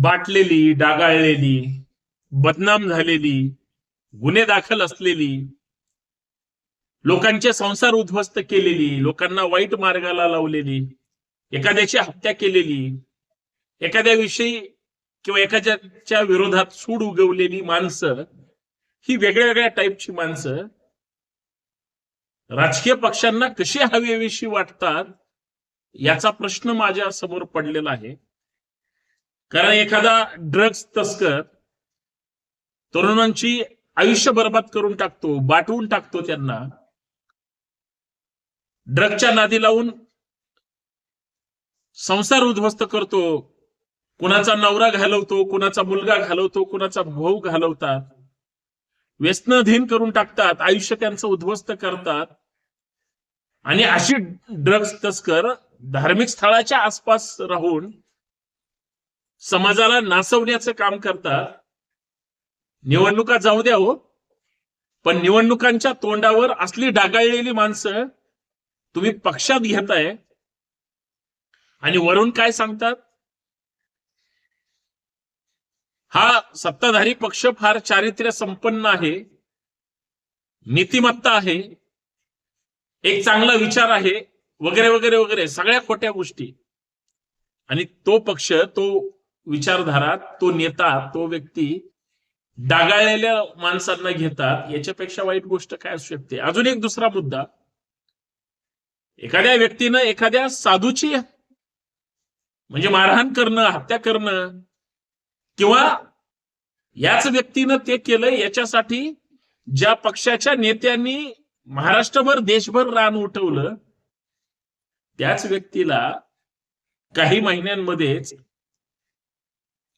बाटलेली डागाळलेली बदनाम झालेली गुन्हे दाखल असलेली लोकांचे संसार उद्ध्वस्त केलेली लोकांना वाईट मार्गाला लावलेली एखाद्याची हत्या केलेली एखाद्याविषयी किंवा एखाद्याच्या विरोधात सूड उगवलेली माणसं ही वेगळ्या वेगळ्या टाईपची माणसं राजकीय पक्षांना कशी हवेविषयी वाटतात याचा प्रश्न माझ्यासमोर पडलेला आहे. कारण एखादा ड्रग्ज तस्कर तरुणांची आयुष्य बर्बाद करून टाकतो बाटवून टाकतो त्यांना. ड्रगच्या नादी लावून संसार उद्ध्वस्त करतो. कुणाचा नवरा घालवतो कुणाचा मुलगा घालवतो कुणाचा भाऊ घालवतात. व्यसनाधीन करून टाकतात आयुष्य त्यांचं उद्ध्वस्त करतात. आणि अशी ड्रग्ज तस्कर धार्मिक स्थळाच्या आसपास राहून समाजाला नासवण्याचं काम करतात. निवडणुका जाऊ द्या हो. पण निवडणुकांच्या तोंडावर असली डागाळलेली माणसं तुम्ही पक्षात घेताय. आणि वरून काय सांगतात? हा सत्ताधारी पक्ष फार चारित्र्य संपन्न आहे. नीतिमत्ता आहे. एक चांगला विचार आहे. वगैरे वगैरे वगैरे सगळ्या खोट्या गोष्टी. आणि तो पक्ष तो विचारधारा तो नेता तो व्यक्ती डागाळलेल्या माणसांना घेतात याच्यापेक्षा वाईट गोष्ट काय असू शकते? अजून एक दुसरा मुद्दा. एखाद्या व्यक्तीनं एखाद्या साधूची म्हणजे मारहाण करणं हत्या करणं किंवा याच व्यक्तीनं ते केलं याच्यासाठी ज्या पक्षाच्या नेत्यांनी महाराष्ट्रभर देशभर रान उठवलं त्याच व्यक्तीला काही महिन्यांमध्येच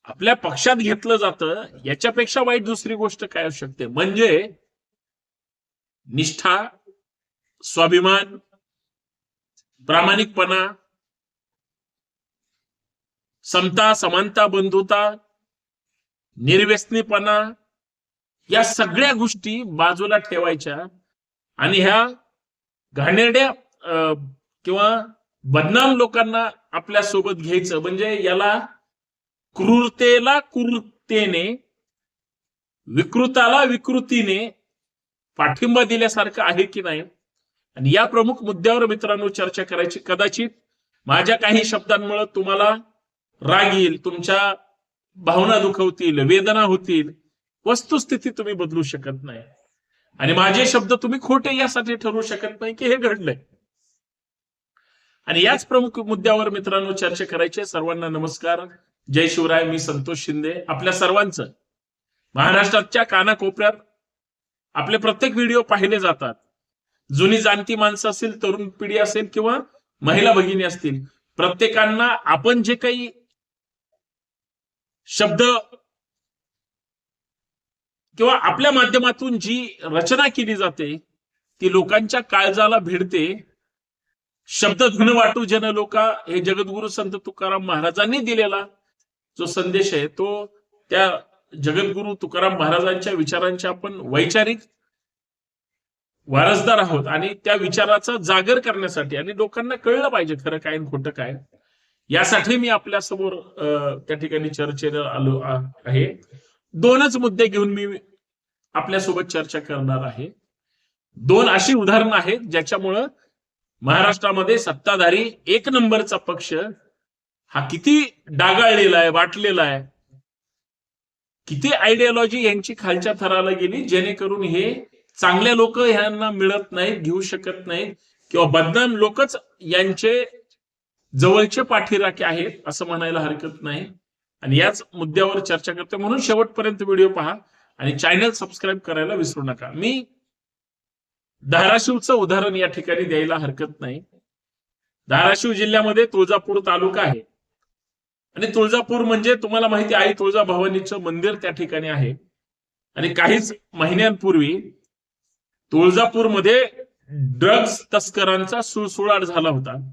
आपल्या पक्षात घेतलं जातं याच्यापेक्षा वाईट दुसरी गोष्ट काय असू शकते? म्हणजे निष्ठा स्वाभिमान प्रामाणिकपणा समता समानता बंधुता निर्व्यसनीपणा या सगळ्या गोष्टी बाजूला ठेवायच्या आणि ह्या घाणेरड्या अं, किंवा बदनाम लोकांना आपल्यासोबत घ्यायचं. म्हणजे याला क्रूरतेला क्रूरतेने विकृताला विकृतीने पाठिंबा दिल्यासारखं आहे की नाही? आणि या प्रमुख मुद्द्यावर मित्रांनो चर्चा करायची कदाचित माझ्या काही शब्दांमुळे तुम्हाला राग येईल तुमच्या भावना दुखवतील वेदना होतील वस्तुस्थिती तुम्ही बदलू शकत नाही. आणि माझे शब्द तुम्ही खोटे यासाठी ठरवू शकत नाही की हे घडलंय. आणि याच प्रमुख मुद्द्यावर मित्रांनो चर्चा करायची सर्वांना नमस्कार. जय शिवराय मी संतोष शिंदे आपल्या सर्वांचं. महाराष्ट्राच्या कानाकोपऱ्यात आपले प्रत्येक व्हिडिओ पाहिले जातात. जुनी जाणती माणसं असेल तरुण पिढी असेल किंवा महिला भगिनी असतील प्रत्येकांना आपण जे काही शब्द किंवा आपल्या माध्यमातून जी रचना केली जाते ती लोकांच्या काळजाला भिडते. शब्द धुन वाटू जन लोका हे जगद्गुरु संत तुकाराम महाराजांनी दिलेला जो संदेश आहे तो त्या जगद्गुरु तुकाराम महाराजांच्या विचारांच्या आपण वैचारिक वारसदार आहोत आणि त्या विचाराचा जागर करण्यासाठी आणि लोकांना कळलं पाहिजे खरं काय आणि खोटं काय. यासाठी मी आपल्यासमोर त्या ठिकाणी चर्चेला आलो आहे. दोनच मुद्दे घेऊन मी आपल्यासोबत चर्चा करणार आहे. दोन अशी उदाहरणं आहेत ज्याच्यामुळं महाराष्ट्रामध्ये सत्ताधारी एक नंबरचा पक्ष हा किती डागाळलेला आहे वाटलेला आहे. किती आयडियोलॉजी यांची खालच्या थराला गेली जेणेकरून हे चांगले लोक ह्यांना मिळत नाहीत घेऊ शकत नाहीत किंवा बदनाम लोकच यांचे जवळचे पाठीराखे आहेत असं म्हणायला हरकत नाही. आणि याच मुद्द्यावर चर्चा करते म्हणून शेवटपर्यंत व्हिडिओ पहा आणि चॅनल सबस्क्राईब करायला विसरू नका. मी धाराशिवचं उदाहरण या ठिकाणी द्यायला हरकत नाही. धाराशिव जिल्ह्यामध्ये तुळजापूर तालुका आहे. आणि तुळजापूर म्हणजे तुम्हाला माहिती आई तुळजा भवानीचं मंदिर त्या ठिकाणी आहे. आणि काहीच महिन्यांपूर्वी तुळजापूरमध्ये ड्रग्ज तस्करांचा सुळसुळाट झाला होता.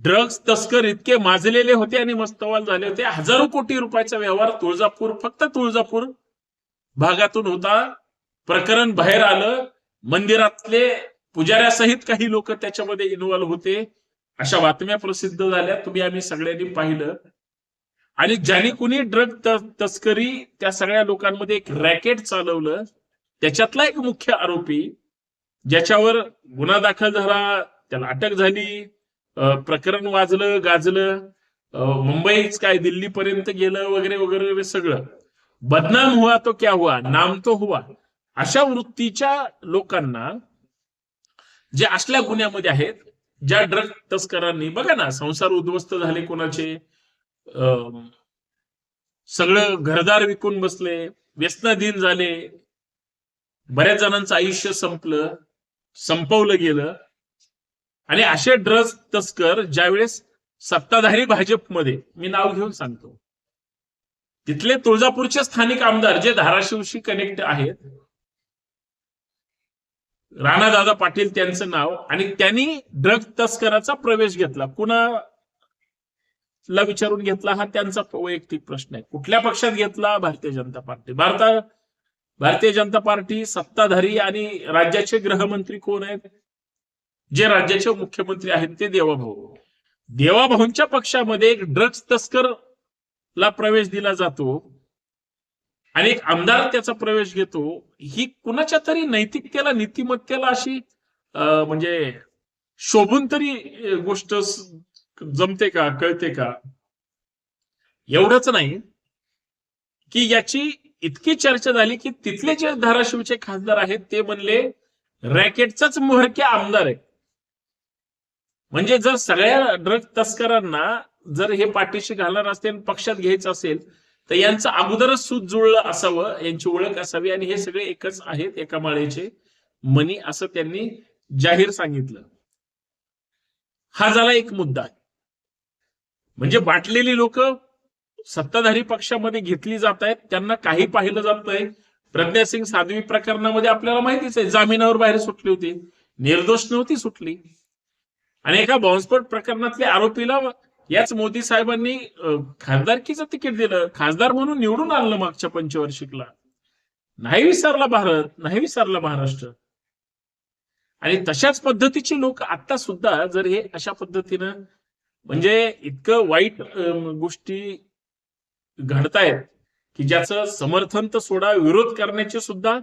ड्रग्ज तस्कर इतके माजलेले होते आणि मस्तवाल झाले होते. हजारो कोटी रुपयाचा व्यवहार तुळजापूर फक्त तुळजापूर भागातून होता. प्रकरण बाहेर आलं. मंदिरातले पुजाऱ्यासहित काही लोक त्याच्यामध्ये इन्व्हॉल्व्ह होते. अशा बातम्या प्रसिद्ध झाल्या. तुम्ही आम्ही सगळ्यांनी पाहिलं. आणि ज्याने कुणी ड्रग तस्करी त्या सगळ्या लोकांमध्ये एक रॅकेट चालवलं त्याच्यातला एक मुख्य आरोपी ज्याच्यावर गुन्हा दाखल झाला त्याला अटक झाली प्रकरण वाजलं गाजलं मुंबईच काय दिल्लीपर्यंत गेलं वगैरे वगैरे वगैरे सगळं. बदनाम हुआ तो क्या हुआ नाम तो हुआ अशा वृत्तीच्या लोकांना जे असल्या गुन्ह्यामध्ये आहेत ज्या ड्रग तस्करांनी बघा ना संसार उद्ध्वस्त झाले कोणाचे? अं, सगळं घरदार विकून बसले व्यसनाधीन झाले. बऱ्याच जणांचं आयुष्य संपलं संपवलं गेलं. आणि असे ड्रग तस्कर ज्यावेळेस सत्ताधारी भाजपमध्ये मी नाव घेऊन सांगतो. तिथले तुळजापूरचे स्थानिक आमदार जे धाराशिवशी कनेक्ट आहेत राणादादा पाटील त्यांचं नाव आणि त्यांनी ड्रग तस्कराचा प्रवेश घेतला. कुणाला विचारून घेतला हा त्यांचा वैयक्तिक प्रश्न आहे. कुठल्या पक्षात घेतला? भारतीय जनता पार्टी. भारता भारतीय जनता पार्टी सत्ताधारी आणि राज्याचे गृहमंत्री कोण आहेत? जे राज्याचे मुख्यमंत्री आहेत ते देवाभाऊ. देवाभाऊंच्या पक्षामध्ये एक ड्रग्ज तस्कर ला प्रवेश दिला जातो. आणि एक आमदार त्याचा प्रवेश घेतो ही कुणाच्या तरी नैतिकतेला नीतिमत्तेला अशी म्हणजे शोभून तरी गोष्ट जमते का कळते का? एवढंच नाही की याची इतकी चर्चा झाली की तिथले जे धाराशिवचे खासदार आहेत ते म्हणले रॅकेटचाच मोहरक्या आमदार आहे. म्हणजे जर सगळ्या ड्रग तस्करांना जर हे पाठीशी घालणार असेल पक्षात घ्यायचं असेल तर यांचं अगोदरच सूत जुळलं असावं यांची ओळख असावी आणि हे सगळे एकच आहेत एका माळेचे. मनी असं त्यांनी जाहीर सांगितलं. हा झाला एक मुद्दा. म्हणजे बाटलेली लोक सत्ताधारी पक्षामध्ये घेतली जात आहेत त्यांना काही पाहिलं जात प्रज्ञा सिंग साध्वी प्रकरणामध्ये आपल्याला माहितीच आहे जामिनावर बाहेर सुटली होती. निर्दोष नव्हती सुटली. आणि एका बॉम्बस्फोट प्रकरणातल्या आरोपीला याच मोदी साहेबांनी खासदारकीचं तिकीट दिलं. खासदार म्हणून निवडून आणलं मागच्या पंचवार्षिकला. नाही विसरला भारत नाही विसरला महाराष्ट्र. आणि तशाच पद्धतीचे लोक आता सुद्धा जर हे अशा पद्धतीनं म्हणजे इतकं वाईट गोष्टी घडतायत की ज्याचं समर्थन तर सोडा विरोध करण्याचे सुद्धा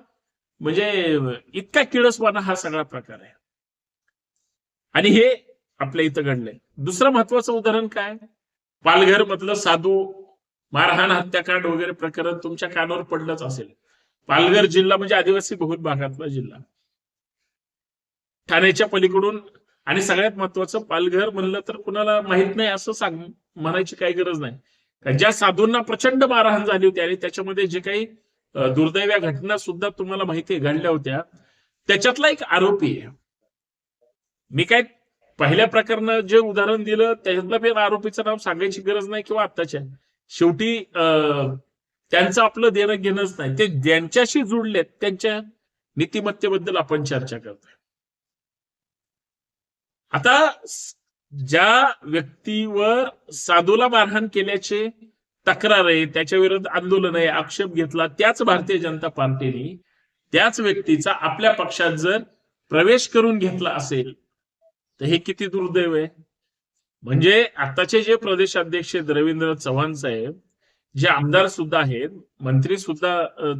म्हणजे इतका किळसवाना हा सगळा प्रकार आहे. आणि हे आपल्या इथं घडलंय. दुसरं महत्वाचं उदाहरण काय? पालघर मधलं साधू मारहाण हत्याकांड वगैरे प्रकरण तुमच्या कानावर पडलंच असेल. पालघर जिल्हा म्हणजे आदिवासी बहुल भागातला जिल्हा. ठाण्याच्या पलीकडून आणि सगळ्यात महत्वाचं पालघर म्हणलं तर कुणाला माहीत नाही असं सांग म्हणायची काही गरज नाही. ज्या साधूंना प्रचंड मारहाण झाली होती आणि त्याच्यामध्ये जे काही दुर्दैव्या घटना सुद्धा तुम्हाला माहिती घडल्या होत्या त्याच्यातला एक आरोपी आहे. मी काय पहिल्या प्रकरणात जे उदाहरण दिलं त्याच्यातलं पण आरोपीचं नाव सांगायची गरज नाही किंवा आत्ताच्या. शेवटी अं, त्यांचं आपलं देणं घेणंच नाही. ते ज्यांच्याशी जुडलेत त्यांच्या नीतिमत्तेबद्दल आपण चर्चा करतोय. आता ज्या व्यक्तीवर साधूला मारहाण केल्याचे तक्रार आहे त्याच्या विरुद्ध आंदोलन आहे आक्षेप घेतला त्याच भारतीय जनता पार्टीने त्याच व्यक्तीचा आपल्या पक्षात जर प्रवेश करून घेतला असेल तर हे किती दुर्दैव आहे? म्हणजे आताचे जे प्रदेश अध्यक्ष आहेत रवींद्र चव्हाण साहेब जे आमदार सुद्धा आहेत मंत्री सुद्धा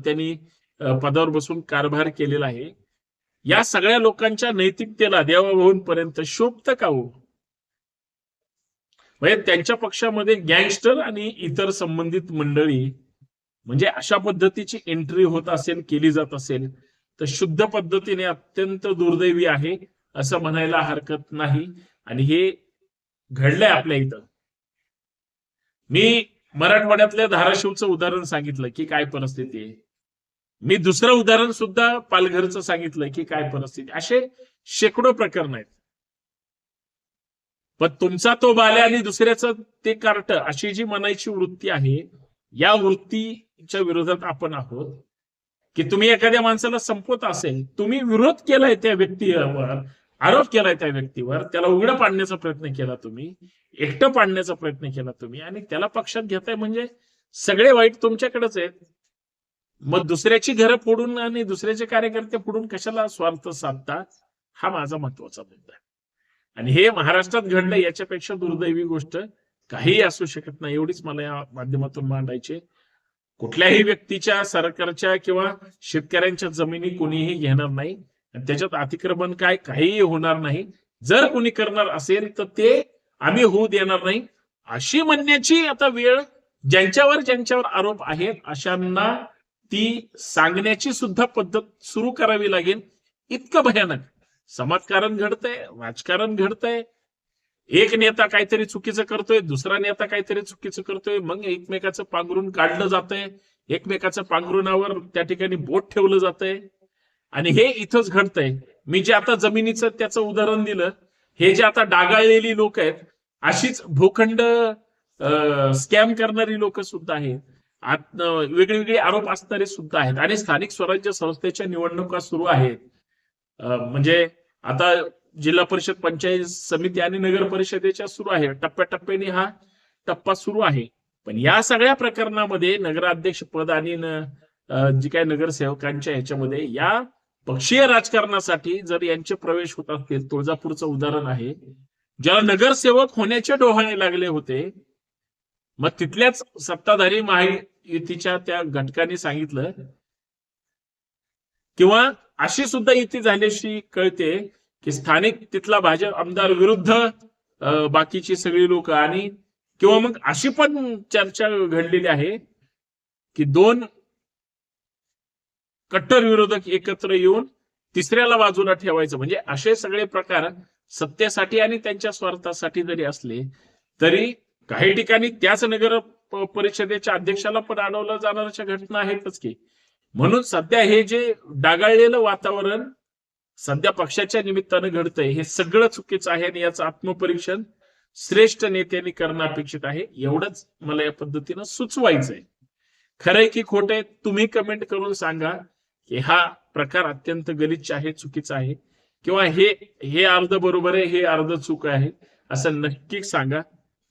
त्यांनी पदावर बसून कारभार केलेला आहे. या सगळ्या लोकांच्या नैतिकतेला देवाभाऊंपर्यंत शोभतं का हो? म्हणजे त्यांच्या पक्षामध्ये गँगस्टर आणि इतर संबंधित मंडळी म्हणजे अशा पद्धतीची एंट्री होत असेल केली जात असेल तर शुद्ध पद्धतीने अत्यंत दुर्दैवी आहे. असं म्हणायला हरकत नाही. आणि हे घडलंय आपल्या इथं. मी मराठवाड्यातल्या धाराशिवचं उदाहरण सांगितलं की काय परिस्थिती आहे. मी दुसरं उदाहरण सुद्धा पालघरचं सांगितलं की काय परिस्थिती असे शेकडो प्रकरण आहेत. पण तुमचा तो बाल्या आणि दुसऱ्याचं ते कार्ट अशी जी म्हणायची वृत्ती आहे या वृत्तीच्या विरोधात आपण आहोत. की तुम्ही एखाद्या माणसाला संपवत असेल तुम्ही विरोध केलाय त्या व्यक्तीवर आरोप केलाय त्या व्यक्तीवर. त्याला उघडं पाडण्याचा प्रयत्न केला तुम्ही. एकटं पाडण्याचा प्रयत्न केला तुम्ही. आणि त्याला पक्षात घेताय म्हणजे सगळे वाईट तुमच्याकडेच आहेत. मग दुसऱ्याची घरं फोडून आणि दुसऱ्याचे कार्यकर्ते फोडून कशाला स्वार्थ साधता? हा माझा महत्त्वाचा मुद्दा आणि हे महाराष्ट्रात घडलं याच्यापेक्षा दुर्दैवी गोष्ट काहीही असू शकत नाही. एवढीच मला या माध्यमातून मांडायचे कुठल्याही व्यक्तीच्या सरकारच्या किंवा शेतकऱ्यांच्या जमिनी कोणीही घेणार नाही. त्याच्यात अतिक्रमण काय काहीही होणार नाही. जर कोणी करणार असेल तर ते आम्ही होऊ देणार नाही. अशी म्हणण्याची आता वेळ ज्यांच्यावर ज्यांच्यावर आरोप आहेत अशांना ती सांगण्याची सुद्धा पद्धत सुरू करावी लागेल. इतकं भयानक. समाजकारण घडतंय राजकारण घडतंय. एक नेता काहीतरी चुकीचं करतोय दुसरा नेता काहीतरी चुकीचं करतोय मग एकमेकाचं पांघरून काढलं जातंय. एकमेकाचं पांघरुणावर त्या ठिकाणी बोट ठेवलं जातंय. आणि हे इथंच घडतंय. मी जे आता जमिनीचं त्याचं उदाहरण दिलं हे जे आता डागाळलेली लोक आहेत अशीच भूखंड स्कॅम करणारी लोक सुद्धा आहेत. वेगळे वेगळे आरोप असणारे सुद्धा आहेत. आणि स्थानिक स्वराज्य संस्थेच्या निवडणुका सुरू आहेत. म्हणजे आता जिल्हा परिषद पंचायत समिती आणि नगर परिषदेच्या सुरू आहे. टप्प्याटप्प्याने हा टप्पा सुरू आहे. पण या सगळ्या प्रकरणामध्ये नगराध्यक्ष पद आणि जी काही नगरसेवकांच्या ह्याच्यामध्ये या पक्षीय राजकारणासाठी जर यांचे प्रवेश होत असतील तुळजापूरचं उदाहरण आहे. ज्याला नगरसेवक होण्याचे डोहाळे लागले होते मग तिथल्याच सत्ताधारी महायुतीच्या त्या घटकांनी सांगितलं किंवा अशी सुद्धा युती झाल्याशी कळते की स्थानिक तिथला भाजप आमदार विरुद्ध बाकीची सगळी लोक आणि किंवा मग अशी पण चर्चा घडलेली आहे की दोन कट्टर विरोधक एकत्र येऊन तिसऱ्याला बाजूला ठेवायचं. म्हणजे असे सगळे प्रकार सत्तेसाठी आणि त्यांच्या स्वार्थासाठी जरी असले तरी काही ठिकाणी त्याच नगर परिषदेच्या अध्यक्षाला पण अडवलं जाणाऱ्या घटना आहेतच की. म्हणून सध्या हे जे डागाळलेलं वातावरण सध्या पक्षाच्या निमित्तानं घडतंय हे सगळं चुकीचं आहे आणि याचं आत्मपरीक्षण श्रेष्ठ नेत्यांनी करणं अपेक्षित आहे. एवढंच मला या पद्धतीनं सुचवायचंय. खरंय की खोटंय तुम्ही कमेंट करून सांगा. हा प्रकार अत्यंत गलिच्छ आहे चुकीचा आहे. किंवा हे हे अर्ध बरोबर आहे हे अर्ध चूक आहे असं नक्की सांगा.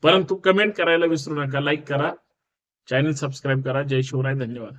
परंतु कमेंट करायला विसरू नका. लाईक करा. चॅनल सबस्क्राईब करा. जय शिवराय. धन्यवाद.